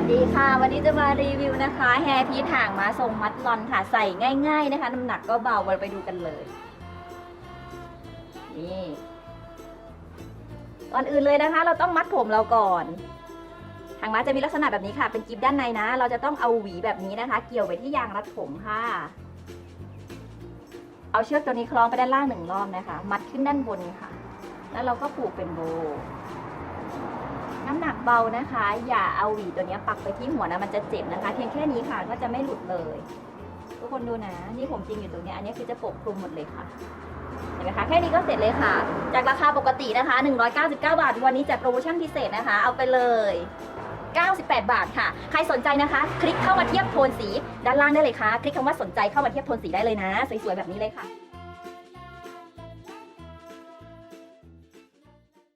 วัสดีค่ะ วันนี้จะมารีวิวนะคะแฮร์พีทางมาทรงมัดลอนค่ะใส่ง่าย ๆ นะคะน้ำหนักก็เบาเราไปดูกันเลยนี่ก่อนอื่นเลยนะคะ เราต้องมัดผมเราก่อนทางม้าจะมีลักษณะแบบนี้ค่ะ เป็นกิฟด้านในนะ เราจะต้องเอาหวีแบบนี้นะคะ เกี่ยวไปที่ยางรัดผมค่ะ เอาเชือกตัวนี้คล้องไปด้านล่างหนึ่งรอบนะคะ มัดขึ้นด้านบนค่ะ แล้วเราก็ผูกเป็นโบ นักเบานะคะ อย่าเอาหวีตัวนี้ปักไปที่หัวนะมันจะเจ็บนะคะ เพียงแค่นี้ค่ะก็จะไม่หลุดเลย ทุกคนดูนะนี่ผมจริงอยู่ตรงนี้อันนี้คือจะปกคลุมหมดเลยค่ะเห็นไหมคะแค่นี้ก็เสร็จเลยค่ะ จากราคาปกตินะคะ 199 บาท วันนี้จัดโปรโมชั่นพิเศษนะคะ เอาไปเลย 98 บาทค่ะ ใครสนใจนะคะ คลิกเข้ามาเทียบโทนสีด้านล่างได้เลยค่ะ คลิกคำว่าสนใจเข้ามาเทียบโทนสีได้เลยนะ สวยๆแบบนี้เลยค่ะ